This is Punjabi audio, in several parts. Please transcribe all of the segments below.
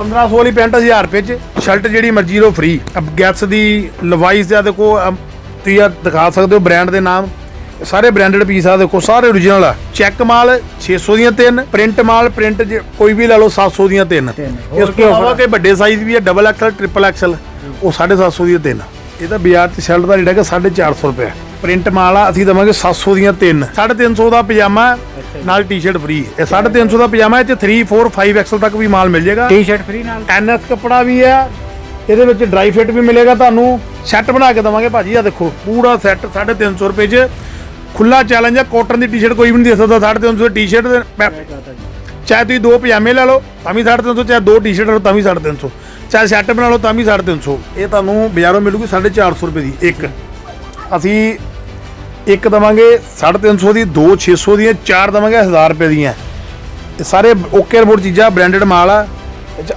1500 ਵਾਲੀ ਪੈਂਟ 1000 ਰੁਪਏ ਚ ਸ਼ਰਟ ਜਿਹੜੀ ਮਰਜ਼ੀ ਲਓ ਫ੍ਰੀ ਗੈਸ ਦੀ ਲਵਾਈਸ ਦਾ ਦੇਖੋ ਅਮ, ਤੁਸੀਂ ਆ ਦਿਖਾ ਸਕਦੇ ਹੋ ਬ੍ਰਾਂਡ ਦੇ ਨਾਮ। ਸਾਰੇ ਬ੍ਰਾਂਡਡ ਪੀਸ ਆ ਦੇਖੋ ਸਾਰੇ origignal ਆ। ਚੈੱਕ ਮਾਲ 600 ਦੀਆਂ ਤਿੰਨ ਪ੍ਰਿੰਟ ਮਾਲ ਪ੍ਰਿੰਟ ਕੋਈ ਵੀ ਲੈ ਲਓ 700 ਦੀਆਂ ਤਿੰਨ। ਇਸ ਤੋਂ ਇਲਾਵਾ ਕਿ ਵੱਡੇ ਸਾਈਜ਼ ਵੀ ਹੈ ਡਬਲ ਐਕਸਲ ਟ੍ਰਿਪਲ ਐਕਸਲ ਉਹ 750 ਦੀਆਂ ਤਿੰਨ। ਇਹਦਾ ਬਾਜ਼ਾਰ 'ਚ ਸ਼ਰਟ ਦਾ ਰੇਟ ਹੈਗਾ 450 ਰੁਪਏ। ਪ੍ਰਿੰਟ ਮਾਲ ਆ ਅਸੀਂ ਦਵਾਂਗੇ 700 ਦੀਆਂ ਤਿੰਨ। 350 ਦਾ ਪਜਾਮਾ ਨਾਲ ਟੀ-ਸ਼ਰਟ ਫ੍ਰੀ ਇਹ 350 ਦਾ ਪਜਾਮਾ ਇਹ 'ਚ 3 4 5 ਐਕਸਲ ਤੱਕ ਵੀ ਮਾਲ ਮਿਲ ਜਾਏਗਾ। ਟੀ-ਸ਼ਰਟ ਫ੍ਰੀ ਨਾਲ? ਐਨਐਸ ਕੱਪੜਾ ਵੀ ਹੈ ਇਹਦੇ ਵਿੱਚ ਡਰਾਈ ਫਿੱਟ ਵੀ ਮਿਲੇਗਾ ਤੁਹਾਨੂੰ। ਸੈੱਟ ਬਣਾ ਕੇ ਦਵਾਂਗੇ ਭਾਜੀ ਆ ਦੇਖੋ ਪੂਰਾ ਸੈੱਟ 350 ਰੁਪਏ 'ਚ। ਖੁੱਲਾ ਚੈਲੰਜ ਹੈ ਕਾਟਨ ਦੀ ਟੀ-ਸ਼ਰਟ ਕੋਈ ਵੀ ਨਹੀਂ ਦੇ ਸਕਦਾ 350 ਟੀ-ਸ਼ਰਟ ਚਾਹੇ ਤੁਸੀਂ ਦੋ ਪਜਾਮੇ ਲੈ ਲਓ ਤਾਂ ਵੀ 350 ਚਾਹੇ ਦੋ ਟੀ-ਸ਼ਰਟ ਲਓ ਤਾਂ ਵੀ 350 ਚਾਹੇ ਸੈੱਟ ਬਣਾ ਲਓ ਤਾਂ ਵੀ 350 ਇਹ ਤੁਹਾਨੂੰ ਬਾਜ਼ਾਰੋਂ ਮਿਲੂਗੀ 450 ਰੁਪਏ ਦੀ ਇੱਕ। ਅਸੀਂ ਇੱਕ ਦਵਾਂਗੇ 350 ਦੀ, ਦੋ 600 ਦੀਆਂ, ਚਾਰ ਦਵਾਂਗੇ 1000 ਰੁਪਏ ਦੀਆਂ। ਇਹ ਸਾਰੇ ਓਕੇ ਰਿਪੋਰਟ ਚੀਜ਼ਾਂ ਬ੍ਰਾਂਡਡ ਮਾਲ ਆ।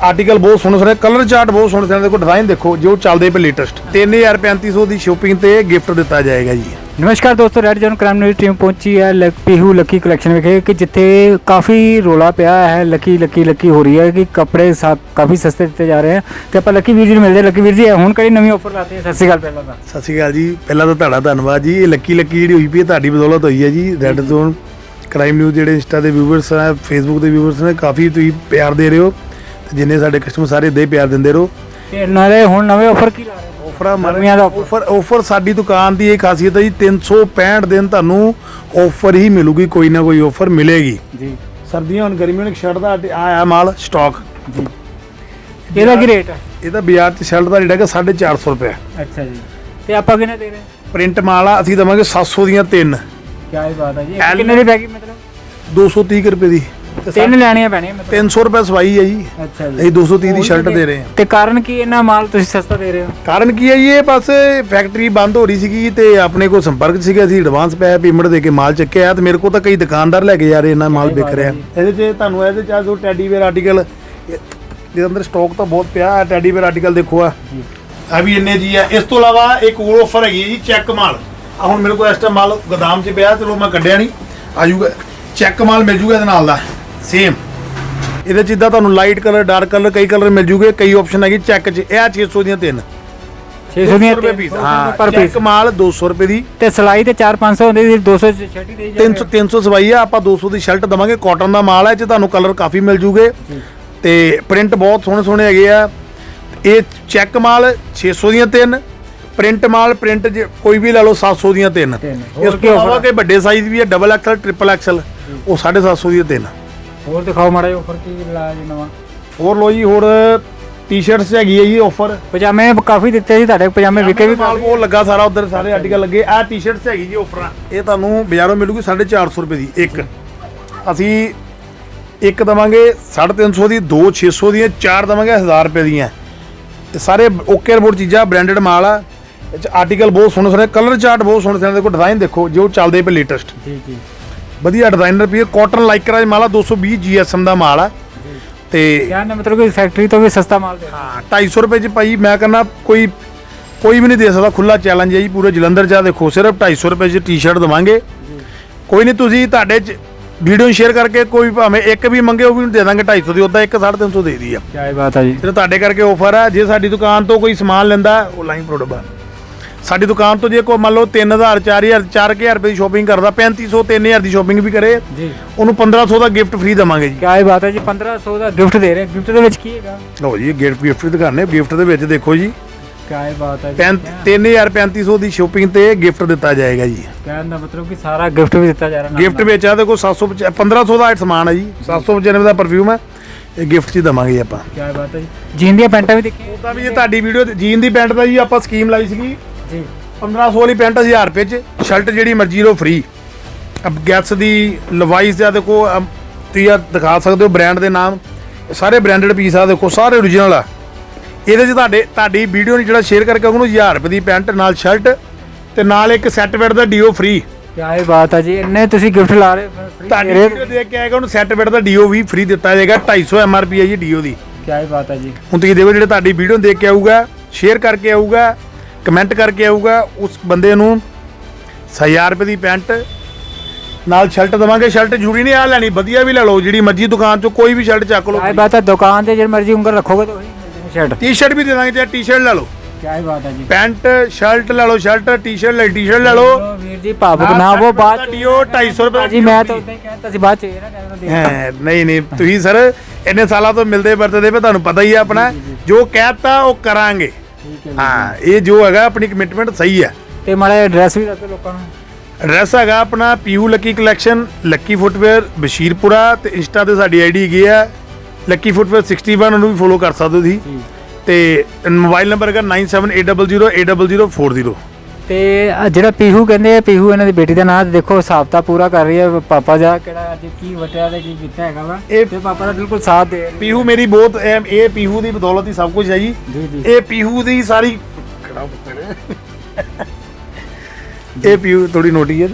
ਆਰਟੀਕਲ ਬਹੁਤ ਸੋਹਣੇ ਸੋਹਣੇ ਕਲਰ ਚਾਰਟ ਬਹੁਤ ਸੋਹਣੇ ਸੋਹਣੇ, ਦੇਖੋ ਡਿਜ਼ਾਈਨ ਦੇਖੋ, ਜੋ ਚੱਲਦੇ ਪਏ ਲੇਟੈਸਟ 3350 ਦੀ ਸ਼ੋਪਿੰਗ ਤੇ ਗਿਫਟ ਦਿੱਤਾ ਜਾਏਗਾ ਜੀ। ਨਮਸਕਾਰ ਦੋਸਤੋ red zone crime news team ਪਹੁੰਚੀ ਹੈ ਲ- ਪੀਹੂ ਲੱਕੀ ਕਲੈਕਸ਼ਨ ਵਿਖੇ ਕਿ ਜਿੱਥੇ ਕਾਫੀ ਰੋਲਾ ਪਿਆ ਹੈ ਲੱਕੀ ਲੱਕੀ ਲੱਕੀ ਹੋ ਰਹੀ ਹੈ ਕਿ ਕੱਪੜੇ ਕਾਫੀ ਸਸਤੇ ਦਿੱਤੇ ਜਾ ਰਹੇ ਹਨ ਤੇ ਆਪਾਂ ਲੱਕੀ ਵੀਰ ਜੀ ਨੂੰ ਮਿਲਦੇ। ਲੱਕੀ ਵੀਰ ਜੀ ਹੁਣ ਕਿਹੜੀ ਨਵੀਂ ਆਫਰ ਲਾਤੇ ਹੈ? ਸਤਿ ਸ਼੍ਰੀ ਅਕਾਲ ਪਹਿਲਾਂ ਤਾਂ। ਸਤਿ ਸ਼੍ਰੀ ਅਕਾਲ ਜੀ ਪਹਿਲਾਂ ਤਾਂ ਤੁਹਾਡਾ ਧੰਨਵਾਦ ਜੀ। ਇਹ ਲੱਕੀ ਲੱਕੀ ਜਿਹੜੀ ਹੋਈ ਪਈ ਹੈ ਤੁਹਾਡੀ ਬਦੌਲਤ ਹੋਈ ਹੈ ਜੀ। ਰੈੱਡ ਜ਼ੋਨ ਕ੍ਰਾਈਮ ਨਿਊਜ਼ ਜਿਹੜੇ ਇੰਸਟਾ ਦੇ ਵਿਊਵਰਸ ਆ ਫੇਸਬੁੱਕ ਦੇ ਵਿਊਵਰਸ ਨੇ ਕਾਫੀ ਤੁਸੀਂ ਪਿਆਰ ਦੇ ਰਹੇ ਹੋ ਤੇ ਜਿੰਨੇ ਸਾਡੇ ਕਸਟਮਰ ਸਾਰੇ ਹੀ ਪਿਆਰ ਦਿੰਦੇ ਰਹੋ। ਤੇ ਨਾਲੇ ਹੁਣ ਨਵੇਂ ਆਫਰ ਕੀ ਲਾ ਆਫਰਾਂ ਗਰਮੀਆਂ ਦਾ offer। ਆਫਰ ਆਫਰ ਸਾਡੀ ਦੁਕਾਨ ਦੀ ਇਹ ਖਾਸੀਅਤ ਹੈ ਜੀ 365 ਦਿਨ ਤੁਹਾਨੂੰ ਆਫਰ ਹੀ ਮਿਲੂਗੀ ਕੋਈ ਨਾ ਕੋਈ ਆਫਰ ਮਿਲੇਗੀ। ਜੀ। ਸਰਦੀਆਂ ਹੁਣ ਗਰਮੀਆਂ ਨੂੰ ਸ਼ਰਟ ਦਾ ਆਇਆ ਮਾਲ ਸਟਾਕ ਜੀ। ਇਹਦਾ ਕੀ ਰੇਟ ਹੈ ਇਹਦਾ ਬਾਜ਼ਾਰ 'ਚ ਸ਼ਰਟ ਦਾ ਰੇਟ ਹੈਗਾ 450 ਰੁਪਏ ਅੱਛਾ ਜੀ। ਤੇ ਆਪਾਂ ਕਿੰਨੇ ਦੇ ਰਹੇ? ਹਾਂ ਪ੍ਰਿੰਟ ਮਾਲ ਆ ਅਸੀਂ ਦਵਾਂਗੇ 700 ਦੀਆਂ ਤਿੰਨ। ਕੀ ਬਾਤ ਹੈ ਜੀ। ਇਹ L- ਕਿੰਨੇ ਦੀ ਪੈਗੀ ਮਤਲਬ? 230 ਕੁ ਰੁਪਏ ਦੀ। ਤਿੰਨ ਲੈਣੀਆਂ ਪੈਣੀਆਂ ਮਤਲਬ 300 ਰੁਪਏ ਸਵਾਈ ਹੈ ਜੀ। ਅੱਛਾ ਅਸੀਂ 230 ਦੀ ਸ਼ਰਟ ਦੇ ਰਹੇ ਹਾਂ। ਤੇ ਕਾਰਨ ਕੀ ਇਹਨਾਂ ਮਾਲ ਤੁਸੀਂ ਸਸਤਾ ਦੇ ਰਹੇ ਹੋ? ਕਾਰਨ ਕੀ ਹੈ ਜੀ? ਇਹ ਬਸ ਫੈਕਟਰੀ ਬੰਦ ਹੋ ਰਹੀ ਸੀਗੀ ਤੇ ਆਪਣੇ ਕੋਲ ਸੰਪਰਕ ਸੀਗਾ। ਅਸੀਂ ਐਡਵਾਂਸ ਪੈ ਪੇਮੈਂਟ ਦੇ ਕੇ ਮਾਲ ਚੱਕਿਆ ਤੇ ਮੇਰੇ ਕੋਲ ਤਾਂ ਕਈ ਦੁਕਾਨਦਾਰ ਲੈ ਕੇ ਜਾ ਰਹੇ ਇਹਨਾਂ ਮਾਲ ਵਿਕ ਰਿਹਾ। ਇਹਦੇ 'ਚ ਤੁਹਾਨੂੰ ਇਹਦੇ 'ਚ ਆ ਜੋ ਟੈਡੀ ਵੇਅਰ ਆਰਟੀਕਲ ਜਿਹਦੇ ਅੰਦਰ ਸਟਾਕ ਤਾਂ ਬਹੁਤ ਪਿਆ ਹੈ ਟੈਡੀ ਵੇਅਰ ਆਰਟੀਕਲ ਦੇਖੋ ਆ। ਆ ਵੀ ਇੰਨੇ ਜੀ ਆ। ਇਸ ਤੋਂ ਇਲਾਵਾ ਇੱਕ ਹੋਰ ਆਫਰ ਹੈਗੀ ਹੈ ਜੀ ਚੈੱਕ ਮਾਲ। ਆ ਹੁਣ ਮੇਰੇ ਕੋਲ ਇਸ ਟਾਈਮ ਮਾਲ ਗੋਦਾਮ 'ਚ ਪਿਆ ਚਲੋ ਮੈਂ ਕੱਢਿਆ ਨਹੀਂ ਆ ਜਾਊਗਾ ਚੈੱਕ ਮਾਲ ਮਿਲ ਜੂਗਾ ਇਹਦੇ ਨਾਲ ਦਾ। ਸੇਮ ਇਹਦੇ 'ਚ ਜਿੱਦਾਂ ਤੁਹਾਨੂੰ ਲਾਈਟ ਕਲਰ ਡਾਰਕ ਕਲਰ ਕਈ ਕਲਰ ਮਿਲ ਜੂਗੇ ਕਈ ਆਪਸ਼ਨ ਹੈਗੀ ਚੈੱਕ 'ਚ। ਇਹ ਆ 600 ਦੀਆਂ ਤਿੰਨ। 600 ਦੀਆਂ ਰੁਪਏ ਪੀਸ ਹਾਂ ਪਰ ਪੀਸ ਚੈੱਕ ਮਾਲ 200 ਰੁਪਏ ਦੀ। ਤੇ ਸਲਾਈ ਤੇ 4-500 ਹੁੰਦੀ ਸੀ 200 ਛੱਡੀ ਦੇ 300 300 ਸਵਾਈ ਆ ਆਪਾਂ 200 ਦੀ ਸ਼ਰਟ ਦਵਾਂਗੇ ਕਾਟਨ ਦਾ ਮਾਲ ਹੈ ਇਹ 'ਚ ਤੁਹਾਨੂੰ ਕਲਰ ਕਾਫੀ ਮਿਲ ਜੂਗੇ। ਤੇ ਪ੍ਰਿੰਟ ਬਹੁਤ ਸੋਹਣੇ ਸੋਹਣੇ ਹੈਗੇ ਆ। ਇਹ ਚੈੱਕ ਮਾਲ 600 ਦੀਆਂ ਤਿੰਨ ਪ੍ਰਿੰਟ ਮਾਲ ਪ੍ਰਿੰਟ ਕੋਈ ਵੀ ਲੈ ਲਓ 700 ਦੀਆਂ ਤਿੰਨ। ਇਸ ਤੋਂ ਇਲਾਵਾ ਕਿ ਵੱਡੇ ਸਾਈਜ਼ ਵੀ ਹੈ ਡਬਲ ਐਕਸਲ ਟ੍ਰਿਪਲ ਐਕਸਲ ਉਹ 750 ਦੀਆਂ ਤਿੰਨ। ਹੋਰ ਦਿਖਾਓ ਮਾੜਾ ਜਿਹਾ ਆਫਰ ਕੀ ਲਾਇਆ ਜੀ ਨਵਾਂ। ਹੋਰ ਲੋ ਜੀ ਹੋਰ ਟੀ-ਸ਼ਰਟਸ ਹੈਗੀ ਹੈ ਜੀ ਆਫਰ ਪਜਾਮੇ ਕਾਫੀ ਦਿੱਤੇ ਜੀ ਤੁਹਾਡੇ ਪਜਾਮੇ ਵਿਕੇ ਵੀ ਮਾਲ ਉਹ ਲੱਗਾ ਸਾਰਾ ਉਧਰ ਸਾਰੇ ਆਰਟੀਕਲ ਲੱਗੇ। ਆ ਟੀ-ਸ਼ਰਟਸ ਹੈਗੀ ਜੀ ਆਫਰਾਂ ਇਹ ਤੁਹਾਨੂੰ ਬਾਜ਼ਾਰੋਂ ਮਿਲੂਗੀ 450 ਰੁਪਏ ਦੀ ਇੱਕ। ਅਸੀਂ ਇੱਕ ਦਵਾਂਗੇ 350 ਦੀ ਦੋ 600 ਦੀਆਂ ਚਾਰ ਦਵਾਂਗੇ 1000 ਰੁਪਏ ਦੀਆਂ। ਇਹ ਸਾਰੇ ਓਕੇ ਰਿਪੋਰਟ ਚੀਜ਼ਾਂ ਬ੍ਰਾਂਡਡ ਮਾਲ ਆ। ਆਰਟੀਕਲ ਬਹੁਤ ਸੋਹਣੇ ਸੋਹਣੇ ਕਲਰ ਚਾਰਟ ਬਹੁਤ ਸੋਹਣੇ ਸੋਹਣੇ ਦੇਖੋ ਡਿਜ਼ਾਈਨ ਦੇਖੋ ਜੋ ਚੱਲਦੇ ਪਏ ਲੇਟੈਸਟ ਜੀ ਜੀ। ਵਧੀਆ ਡਿਜ਼ਾਈਨਰ ਪੀ ਕਾਟਨ ਲਾਈਕਰਾ ਮਾਲ ਆ 220 ਜੀਐਸਐਮ ਦਾ ਮਾਲ ਆ। ਤੇ ਦਾ ਮਤਲਬ ਕਿ ਫੈਕਟਰੀ ਤੋਂ ਵੀ ਸਸਤਾ ਮਾਲ ਦੇ ਹਾਂ 250 ਰੁਪਏ ਚ ਭਾਈ ਮੈਂ ਕਹਿੰਦਾ ਕੋਈ ਕੋਈ ਵੀ ਨਹੀਂ ਦੇ ਸਕਦਾ ਖੁੱਲਾ ਚੈਲੰਜ ਹੈ ਜੀ ਪੂਰੇ ਜਲੰਧਰ ਜਾ ਦੇਖੋ ਸਿਰਫ 250 ਰੁਪਏ ਚ ਟੀ-ਸ਼ਰਟ ਦਵਾਂਗੇ। ਕੋਈ ਨਹੀਂ ਤੁਸੀਂ ਤੁਹਾਡੇ ਚ ਵੀਡੀਓ ਸ਼ੇਅਰ ਕਰਕੇ ਕੋਈ ਭਾਵੇਂ ਇੱਕ ਵੀ ਮੰਗੇ ਉਹ ਵੀ ਦੇ ਦਾਂਗੇ 250 ਦੀ ਉਦਾਂ ਇੱਕ 350 ਦੇ ਦੀ ਆ। ਕੀ ਹੀ ਬਾਤ ਹੈ ਜੀ। ਸਿਰਫ ਤੁਹਾਡੇ ਕਰਕੇ ਆਫਰ ਆ ਜੇ ਸਾਡੀ ਦੁਕਾਨ ਤੋਂ ਕੋਈ ਸਮਾਨ ਲੈਂਦਾ ਉਹ ਲਾਈਨ ਪ੍ਰੋਡਕਟ ਆ ਸਾਡੀ ਦੁਕਾਨ ਤੋਂ ਜੇ ਕੋਈ ਮੰਨ ਲਓ 3000 4000 4000 ਰੁਪਏ ਦੀ ਸ਼ੋਪਿੰਗ ਕਰਦਾ 3500 3000 ਦੀ ਸ਼ੋਪਿੰਗ ਵੀ ਕਰੇ ਜੀ। ਉਹਨੂੰ 1500 ਦਾ ਗਿਫਟ ਫ੍ਰੀ ਦਵਾਂਗੇ ਜੀ। ਕੀ ਬਾਤ ਹੈ ਜੀ 1500 ਦਾ ਗਿਫਟ ਦੇ ਰਹੇ ਗਿਫਟ ਦੇ ਵਿੱਚ ਕੀ ਹੈਗਾ? ਲਓ ਜੀ ਗਿਫਟ ਗਿਫਟ ਵੀ ਦਿਖਾਣੇ ਗਿਫਟ ਦੇ ਵਿੱਚ ਦੇਖੋ ਜੀ। ਕੀ ਬਾਤ ਹੈ ਜੀ। ਪੈਂ- 3000 3500 ਦੀ ਸ਼ੋਪਿੰਗ ਤੇ ਗਿਫਟ ਦਿੱਤਾ ਜਾਏਗਾ ਜੀ। ਕਹਿਣ ਦਾ ਮਤਲਬ ਕਿ ਸਾਰਾ ਗਿਫਟ ਵੀ ਦਿੱਤਾ ਜਾ ਰਿਹਾ ਗਿਫਟ ਵਿੱਚ ਆ ਦੇਖੋ 700 1500 ਦਾ ਸਮਾਨ ਹੈ ਜੀ। 795 ਦਾ ਪਰਫਿਊਮ ਹੈ। ਇਹ ਗਿਫਟ ਹੀ ਦਵਾਂਗੇ ਆਪਾਂ। ਕੀ ਬਾਤ ਹੈ ਜੀ। ਜੀਨ ਦੀਆਂ ਪੈਂਟਾਂ ਵੀ ਦੇਖੀਆਂ? ਉਹਦਾ ਵੀ ਇਹ ਤੁਹਾਡੀ ਵੀਡੀਓ ਜੀਨ ਦੀ ਪੈਂਟ ਦਾ ਜੀ ਆਪਾਂ ਸਕੀਮ ਲਾਈ ਸੀਗੀ। ਜੀ। 1500 ਵਾਲੀ ਪੈਂਟ 1000 ਰੁਪਏ 'ਚ ਸ਼ਰਟ ਜਿਹੜੀ ਮਰਜ਼ੀ ਲਓ ਫ੍ਰੀ ਅਬ ਗੈਸ ਦੀ ਲਵਾਈਸ ਦਾ ਦੇਖੋ ਤੁਸੀਂ ਆ ਦਿਖਾ ਸਕਦੇ ਹੋ ਬ੍ਰਾਂਡ ਦੇ ਨਾਮ। ਸਾਰੇ ਬ੍ਰਾਂਡਡ ਪੀਸ ਆ ਦੇਖੋ ਸਾਰੇ origignal ਆ। ਇਹਦੇ 'ਚ ਤੁਹਾਡੇ ਤੁਹਾਡੀ ਵੀਡੀਓ ਨੂੰ ਜਿਹੜਾ ਸ਼ੇਅਰ ਕਰਕੇ ਉਹਨੂੰ 1000 ਰੁਪਏ ਦੀ ਪੈਂਟ ਨਾਲ ਸ਼ਰਟ ਤੇ ਨਾਲ ਇੱਕ ਸੈੱਟ ਵੈਟ ਦਾ ਡੀਓ ਫ੍ਰੀ ਕੀ ਬਾਤ ਹੈ ਜੀ ਇੰਨੇ ਤੁਸੀਂ ਗਿਫਟ ਲਾ ਰਹੇ ਤੁਹਾਡੀ ਵੀਡੀਓ ਦੇਖ ਕੇ ਆਏਗਾ ਉਹਨੂੰ ਸੈੱਟ ਵੈਟ ਦਾ ਡੀਓ ਵੀ ਫ੍ਰੀ ਦਿੱਤਾ ਜਾਏਗਾ 250 ਐਮਆਰਪੀ ਹੈ ਜੀ ਡੀਓ ਦੀ। ਕੀ ਬਾਤ ਹੈ ਜੀ। ਹੁਣ ਤੁਸੀਂ ਦੇਖੋ ਜਿਹੜੇ ਤੁਹਾਡੀ ਵੀਡੀਓ ਦੇਖ ਕੇ ਆਊਗਾ ਸ਼ੇਅਰ ਕਰਕੇ ਆਊਗਾ ਕਮੈਂਟ ਕਰਕੇ ਆਊਗਾ ਉਸ ਬੰਦੇ ਨੂੰ 1000 ਰੁਪਏ ਦੀ ਪੈਂਟ ਨਾਲ ਸ਼ਰਟ ਦਵਾਂਗੇ ਸ਼ਰਟ ਜੁੜੀ ਨਹੀਂ ਆ ਲੈਣੀ ਵਧੀਆ ਵੀ ਲੈ ਲਓ ਜਿਹੜੀ ਮਰਜ਼ੀ ਦੁਕਾਨ ਤੋਂ ਕੋਈ ਵੀ ਸ਼ਰਟ ਚੱਕ ਲਓ। ਕੀ ਬਾਤ ਹੈ ਦੁਕਾਨ ਤੇ ਜੇ ਮਰਜ਼ੀ ਉਂਗਲ ਰੱਖੋਗੇ ਤਾਂ ਸ਼ਰਟ ਟੀ-ਸ਼ਰਟ ਵੀ ਦੇਵਾਂਗੇ ਤੇ ਟੀ-ਸ਼ਰਟ ਲੈ ਲਓ। ਕੀ ਬਾਤ ਹੈ ਜੀ। ਪੈਂਟ ਸ਼ਰਟ ਲੈ ਲਓ ਸ਼ਰਟ ਟੀ-ਸ਼ਰਟ ਲੈ ਟੀ-ਸ਼ਰਟ ਲੈ ਲਓ। ਵੀਰ ਜੀ ਭਾਵੁਕ ਨਾ ਉਹ ਬਾਤ ਡੀਓ 250 ਰੁਪਏ ਜੀ ਮੈਂ ਤਾਂ ਕਹਿੰਦਾ ਸੀ ਬਾਅਦ ਚ ਇਹ ਨਾ ਹਾਂ ਨਹੀਂ ਨਹੀਂ ਤੁਸੀਂ ਸਰ ਇੰਨੇ ਸਾਲਾਂ ਤੋਂ ਮਿਲਦੇ ਵਰਤਦੇ ਪਏ ਤੁਹਾਨੂੰ ਪਤਾ ਹੀ ਆ ਆਪਣਾ। ਜੋ ਕਹਿਤਾ ਉਹ ਕਰਾਂਗੇ। ਹਾਂ ਇਹ ਜੋ ਹੈਗਾ ਆਪਣੀ ਕਮਿਟਮੈਂਟ ਸਹੀ ਹੈ। ਤੇ ਮਾੜਾ ਐਡਰੈਸ ਵੀ ਦੱਸੋ ਲੋਕਾਂ ਨੂੰ। ਐਡਰੈਸ ਹੈਗਾ ਆਪਣਾ PU lucky collection lucky footwear Bashirpura ਤੇ ਇੰਸਟਾ ਤੇ ਸਾਡੀ ਆਈਡੀ ਹੈਗੀ ਹੈ। ਲੱਕੀ ਫੁੱਟਵੇਅਰ 61 ਉਹਨੂੰ ਵੀ ਫੋਲੋ ਕਰ ਸਕਦੇ ਹੋ ਤੁਸੀਂ। ਜੀ। ਤੇ ਮੋਬਾਈਲ ਨੰਬਰ ਹੈਗਾ 9780080040 ਤੇ ਆਹ ਜਿਹੜਾ ਪੀਹੂ ਕਹਿੰਦੇ ਆ ਪੀਹੂ ਇਹਨਾਂ ਦੀ ਬੇਟੀ ਦਾ ਨਾਮ ਦੇਖੋ ਹਿਸਾਬਤਾ ਪੂਰਾ ਕਰ ਰਹੀ ਹੈ ਪਾਪਾ ਜਾ ਕਿਹੜਾ ਅੱਜ ਕੀ ਵਟਿਆ ਤੇ ਕੀ ਕੀਤਾ ਹੈਗਾ ਵਾ। ਇਹ- ਤੇ ਪਾਪਾ ਦਾ ਬਿਲਕੁਲ ਸਾਥ ਦੇ ਰਹੇ ਪੀਹੂ ਮੇਰੀ ਬਹੁਤ ਇਹ ਇਹ ਪੀਹੂ ਦੀ ਬਦੌਲਤ ਹੀ ਸਭ ਕੁਝ ਹੈ ਜੀ। ਜੀ ਜੀ। ਇਹ ਪੀਹੂ ਦੀ ਸਾਰੀ ਖੜਾ ਪੁੱਤਰ ਇਹ ਪੀਹੂ ਥੋੜੀ ਨੋਟੀ ਹੈ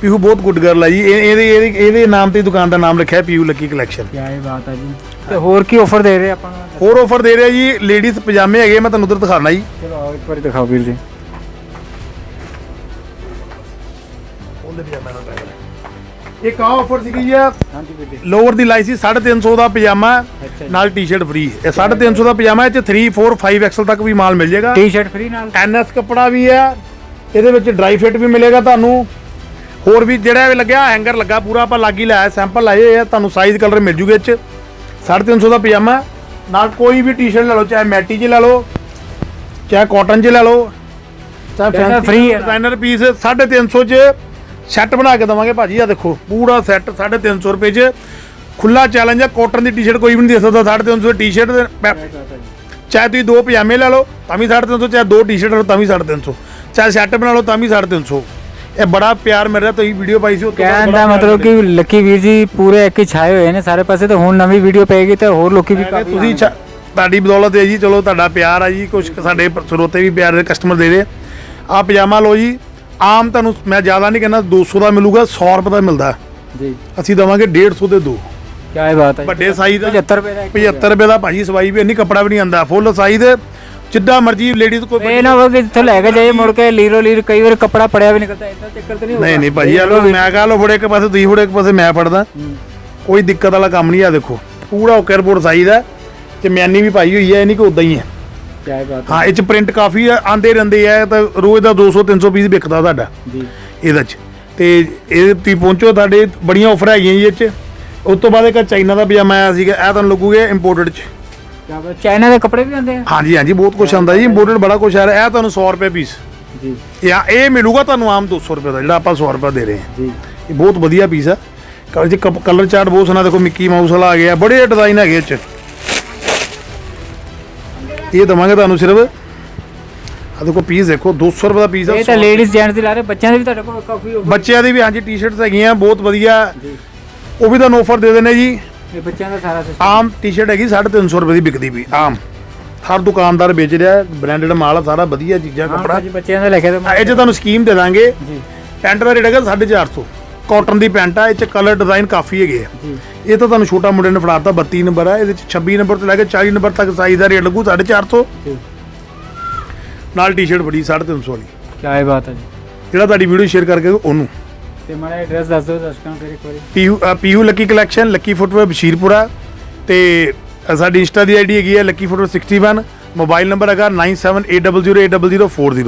ਪੀਹੂ ਬਹੁਤ ਗੁੱਡ ਗਰਲ ਹੈ ਜੀ। ਇਹ- ਇਹਦੇ ਇਹਦੇ ਇਹਦੇ ਨਾਮ ਤੇ ਹੀ ਦੁਕਾਨ ਦਾ ਨਾਮ ਰੱਖਿਆ ਪੀਹੂ ਲੱਕੀ ਕਲੈਕਸ਼ਨ ਕੀ ਇਹ ਬਾਤ ਹੈ ਜੀ। ਤੇ ਹੋਰ ਕੀ ਆਫਰ ਦੇ ਰਹੇ ਆਪਾਂ? ਨੂੰ ਹੋਰ ਆਫਰ ਦੇ ਰਿਹਾ ਜੀ। ਲੇਡੀਜ਼ ਪਜਾਮੇ ਹੈਗੇ ਮੈਂ ਤੁਹਾਨੂੰ ਉਧਰ ਦਿਖਾਣਾ ਜੀ। ਚਲੋ ਆਓ ਇੱਕ ਵਾਰੀ ਦਿਖਾਓ ਵੀਰ ਜੀ। ਇੱਕ ਆ ਆਫਰ ਸੀਗੀ ਹਾਂਜੀ ਜੀ ਲੋਅਰ ਦੀ ਲਾਈ ਸੀ 350 ਦਾ ਪਜਾਮਾ ਨਾਲ ਟੀ-ਸ਼ਰਟ ਫ੍ਰੀ ਇਹ 350 ਦਾ ਪਜਾਮਾ ਇਹ ਚ 3 4 5 ਐਕਸਲ ਤੱਕ ਵੀ ਮਾਲ ਮਿਲ ਜਾਏਗਾ। ਟੀ-ਸ਼ਰਟ ਫ੍ਰੀ ਨਾਲ? ਐਨਐਸ ਕੱਪੜਾ ਵੀ ਹੈ ਇਹਦੇ ਵਿੱਚ ਡਰਾਈ ਫਿਟ ਵੀ ਮਿਲੇਗਾ ਤੁਹਾਨੂੰ। ਹੋਰ ਵੀ ਜਿਹੜਾ ਲੱਗਿਆ ਹੈਂਗਰ ਲੱਗਾ ਪੂਰਾ ਆਪਾਂ ਲਾਗੀ ਲਾਇਆ ਸੈਂਪਲ ਲਾਏ ਹੋਏ ਆ ਤੁਹਾਨੂੰ ਸਾਈਜ਼ ਕਲਰ ਮਿਲ ਜੂਗੇ ਇਹ ਚ। 350 ਦਾ ਪਜਾਮਾ ਨਾਲ ਕੋਈ ਵੀ ਟੀ-ਸ਼ਰਟ ਲੈ ਲਓ ਚਾਹੇ ਮੈਟੀ 'ਚ ਲੈ ਲਓ ਚਾਹੇ ਕਾਟਨ 'ਚ ਲੈ ਲਓ ਚਾਹੇ ਫੈਂਸੀ ਹੈ। ਡਿਜ਼ਾਈਨਰ ਪੀਸ 350 'ਚ ਸੈੱਟ ਬਣਾ ਕੇ ਦਵਾਂਗੇ ਭਾਜੀ ਆ ਦੇਖੋ ਪੂਰਾ ਸੈੱਟ 350 ਰੁਪਏ 'ਚ। ਖੁੱਲਾ ਚੈਲੰਜ ਹੈ ਕਾਟਨ ਦੀ ਟੀ-ਸ਼ਰਟ ਕੋਈ ਵੀ ਨਹੀਂ ਦੇ ਸਕਦਾ 350 ਦੀ ਟੀ-ਸ਼ਰਟ ਦੇ ਪੈ- ਚਾਹੇ ਤੁਸੀਂ ਦੋ ਪਜਾਮੇ ਲੈ ਲਓ ਤਾਂ ਵੀ 350 ਚਾਹੇ ਦੋ ਟੀ-ਸ਼ਰਟ ਲਓ ਤਾਂ ਵੀ 350 ਚਾਹੇ ਸੈੱਟ ਬਣਾ ਲਓ ਤਾਂ ਵੀ 350 ਇਹ ਬੜਾ ਪਿਆਰ ਮਿਲ ਰਿਹਾ ਤੁਸੀਂ ਵੀਡੀਓ ਪਾਈ ਸੀ ਉਹ ਕਹਿਣ ਦਾ ਮਤਲਬ ਕਿ ਲੱਕੀ ਵੀਰ ਜੀ ਪੂਰੇ ਇੱਕ ਹੀ ਛਾਏ ਹੋਏ ਨੇ ਸਾਰੇ ਪਾਸੇ ਤੇ ਹੁਣ ਨਵੀਂ ਵੀਡੀਓ ਪਏਗੀ ਤੇ ਹੋਰ ਲੋਕੀ ਵੀ ਤੁਸੀਂ ਤੁਹਾਡੀ ਬਦੌਲਤ ਹੈ ਜੀ ਚਲੋ ਤੁਹਾਡਾ ਪਿਆਰ ਆ ਜੀ ਕੁਝ ਸਾਡੇ ਸਰੋਤੇ ਵੀ ਪਿਆਰ ਦੇ ਕਸਟਮਰ ਦੇ ਰਹੇ ਆ। ਪਜਾਮਾ ਲਓ ਜੀ ਆਮ ਤੁਹਾਨੂੰ ਮੈਂ ਜ਼ਿਆਦਾ ਨਹੀਂ ਕਹਿੰਦਾ 200 ਦਾ ਮਿਲੂਗਾ 100 ਰੁਪਏ ਦਾ ਮਿਲਦਾ। ਜੀ। ਅਸੀਂ ਦਵਾਂਗੇ 150 ਦੇ ਦੋ। ਕੀ ਬਾਤ ਹੈ ਵੱਡੇ ਸਾਈਜ਼ ਦਾ। 75 ਰੁਪਏ ਦਾ ਇੱਕ 75 ਰੁਪਏ ਦਾ ਭਾਜੀ ਸਵਾਈ ਵੀ ਇੰਨੀ ਕੱਪੜਾ ਵੀ ਨਹੀਂ ਆਂਦਾ ਫੁੱਲ ਸਾਈਜ਼ ਜਿੱਦਾਂ ਮਰਜ਼ੀ ਲੇਡੀਜ਼ ਕੋਈ ਇਹ ਨਾ ਹੋਵੇ ਕਿ ਇੱਥੋਂ ਲੈ ਕੇ ਜਾਈਏ ਮੁੜ ਕੇ ਲੀਰੋ ਲੀਰ ਕਈ ਵਾਰ ਕੱਪੜਾ ਪੜਿਆ ਵੀ ਨਿਕਲਦਾ ਇਦਾਂ ਚੱਕਰ ਤੇ ਨਹੀਂ ਨਹੀਂ ਨਹੀਂ ਭਾਜੀ ਆ ਲੋ ਮੈਂ ਕਹਾਂ ਲੋ ਫੜੇ ਇੱਕ ਪਾਸੇ ਤੁਸੀਂ ਫੜੇ ਇੱਕ ਪਾਸੇ ਮੈਂ ਫੜਦਾ। ਕੋਈ ਦਿੱਕਤ ਵਾਲਾ ਕੰਮ ਨਹੀਂ ਆ ਦੇਖੋ। ਪੂਰਾ ਓਕੇ ਰਿਪੋਰਟ ਸਾਈਜ਼ ਹੈ ਤੇ ਮਿਆਨੀ ਵੀ ਪਾਈ ਹੋਈ ਹੈ ਇਹ ਨਹੀਂ ਕਿ ਉਦਾਂ ਹੀ ਹੈ। ਬਾਤ ਹਾਂ। ਇਹ ਚ ਪ੍ਰਿੰਟ ਕਾਫੀ ਆ, ਆਂਦੇ ਰਹਿੰਦੇ ਆ ਤਾਂ ਰੋਜ਼ ਦਾ 200 300 ਪੀਸ ਵਿਕਦਾ ਤੁਹਾਡਾ ਜੀ। ਇਹਦੇ ਚ। ਤੇ ਇਹ ਤੁਸੀਂ ਪਹੁੰਚੋ ਤੁਹਾਡੇ ਬੜੀਆਂ ਆਫਰ ਹੈਗੀਆਂ ਜੀ ਇਹ ਚ। ਉਸ ਤੋਂ ਬਾਅਦ ਇੱਕ ਚਾਈਨਾ ਦਾ ਪਜਾਮਾ ਆਇਆ ਸੀਗਾ ਇਹ ਤੁਹਾਨੂੰ ਲੱਗੂਗਾ ਇੰਪੋਰਟਡ ਚ। ਕੀ ਬਾਤ ਚਾਈਨਾ ਦੇ ਕੱਪੜੇ ਵੀ ਆਉਂਦੇ ਆ? ਹਾਂਜੀ ਹਾਂਜੀ ਬਹੁਤ ਕੁਝ ਆਉਂਦਾ ਜੀ ਇੰਪੋਰਟਡ ਬੜਾ ਕੁਝ ਆ ਰਿਹਾ ਇਹ ਤੁਹਾਨੂੰ 100 ਰੁਪਏ ਪੀਸ। ਜੀ। ਜਾਂ ਇਹ ਮਿਲੂਗਾ ਤੁਹਾਨੂੰ ਆਮ 200 ਰੁਪਏ ਦਾ ਜਿਹੜਾ ਆਪਾਂ 100 ਰੁਪਏ ਦੇ ਰਹੇ ਹਾਂ ਜੀ। ਇਹ ਬਹੁਤ ਵਧੀਆ ਪੀਸ ਆ। ਕਲਰ ਚ ਕਲਰ ਚਾਰਟ ਬਹੁਤ ਸੋਹਣਾ ਦੇਖੋ ਮਿੱਕੀ ਮਾਊਸ ਵਾਲਾ ਆ ਗਿਆ ਬੜੇ ਡਿਜ਼ਾਈਨ ਹੈਗੇ ਇਹ ਚ। ਇਹ ਦਵਾਂਗੇ ਤੁਹਾਨੂੰ ਸਿਰਫ। ਆ ਦੇਖੋ ਪੀਸ ਦੇਖੋ 200 ਰੁਪਏ ਦਾ ਪੀਸ ਆ ਇਹ ਤਾਂ ਲੇਡੀਜ਼ ਜੈਂਟਸ ਦੀ ਲਾ ਰਹੇ ਬੱਚਿਆਂ ਦੇ ਵੀ ਤੁਹਾਡੇ ਕੋਲ ਕਾਫੀ। ਬੱਚਿਆਂ ਦੀ ਵੀ ਹਾਂਜੀ ਟੀ-ਸ਼ਰਟਸ ਹੈਗੀਆਂ ਬਹੁਤ ਵਧੀਆ। ਉਹ ਵੀ ਤੁਹਾਨੂੰ ਆਫਰ ਦੇ ਦਿੰਦੇ ਜੀ। ਇਹ ਬੱਚਿਆਂ ਦਾ ਸਾਰਾ ਸਿਸਟਮ ਆਮ ਟੀ-ਸ਼ਰਟ ਹੈਗੀ 350 ਰੁਪਏ ਦੀ ਵਿਕਦੀ ਵੀ ਆਮ। ਹਰ ਦੁਕਾਨਦਾਰ ਵੇਚ ਰਿਹਾ ਬ੍ਰਾਂਡਡ ਮਾਲ ਆ ਸਾਰਾ ਵਧੀਆ ਚੀਜ਼ਾਂ ਕੱਪੜਾ। ਜੀ ਬੱਚਿਆਂ ਦਾ ਲੈ ਕੇ ਆ, ਇਹ 'ਚ ਤੁਹਾਨੂੰ ਸਕੀਮ ਦੇ ਦਾਂਗੇ। ਜੀ। ਪੈਂਟ ਦਾ ਰੇਟ ਹੈਗਾ 450 ਕਾਟਨ ਦੀ ਪੈਂਟ ਆ ਇਹ 'ਚ ਕਲਰ ਡਿਜ਼ਾਈਨ ਕਾਫੀ ਹੈਗੇ ਆ। ਇਹ ਤਾਂ ਤੁਹਾਨੂੰ ਛੋਟਾ ਮੁੰਡੇ ਨੇ ਫੜਾਤਾ 32 ਨੰਬਰ ਆ ਇਹਦੇ 'ਚ 26 ਨੰਬਰ ਤੋਂ ਲੈ ਕੇ 40 ਨੰਬਰ ਤੱਕ ਸਾਈਜ਼ ਦਾ ਰੇਟ ਲੱਗੂ 450 ਜੀ। ਨਾਲ ਟੀ-ਸ਼ਰਟ ਬੜੀ 350 ਵਾਲੀ। ਕੀ ਬਾਤ ਹੈ ਜੀ। ਜਿਹੜਾ ਤੁਹਾਡੀ ਵੀਡੀਓ ਸ਼ੇਅਰ ਕਰਕੇ ਉਹਨੂੰ। ਤੇ ਮਾੜਾ ਐਡਰੈਸ ਦੱਸ ਦਿਓ ਦਰਸ਼ਕਾਂ ਨੂੰ ਫਿਰ ਇੱਕ ਵਾਰੀ। PU PU lucky collection lucky footwear Bashirpura. ਤੇ ਸਾਡੀ ਇੰਸਟਾ ਦੀ ਆਈਡੀ ਹੈਗੀ ਹੈ ਲੱਕੀ ਫੁੱਟਵੇਅਰ 61 ਮੋਬਾਈਲ ਨੰਬਰ ਹੈਗਾ 9780080040